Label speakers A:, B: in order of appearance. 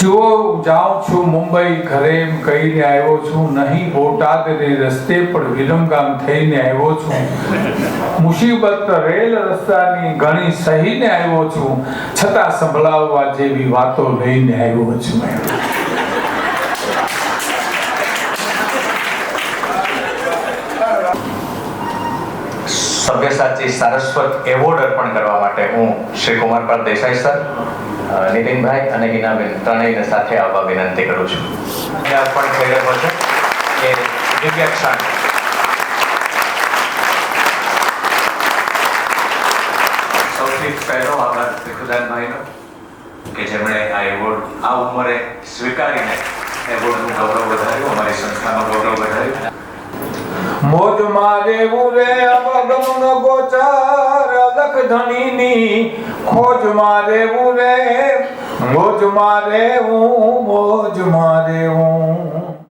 A: જુઓ જાઉં છું મુંબઈ ઘરે એમ કહીને આવ્યો છું, નહીં બોટાદ ને રસ્તે પણ વિરમગામ થઈને આવ્યો છું. મુસીબત રેલ રસ્તાની ઘણી સહીને આવ્યો છું, છતાં સંભળાવવા જેવી વાતો લઈને આવ્યો છું
B: સભ્યસાચી સારસ્વત એવોર્ડ અર્પણ કરવા માટે હું શ્રી કુમારપાલ દેસાઈ સર નીતિનભાઈ અને હિનાબેન ત્રણેયને સાથે આવવા વિનંતી કરું છું. પણ થઈ રહ્યો છે કે દિવ્ય ક્ષણ સૌથી પહેલો આભાર ભીખુદાનભાઈનો કે જેમણે આ એવોર્ડ આ ઉંમરે સ્વીકારીને એવોર્ડનું ગૌરવ વધાર્યું અમારી સંસ્થાનું ગૌરવ વધાર્યું.
A: મોજ મારે ઉરે અવગમ ગોચર. ધણીની ખોજ મારે રે મોજ મારે હું મોજ મારે હું.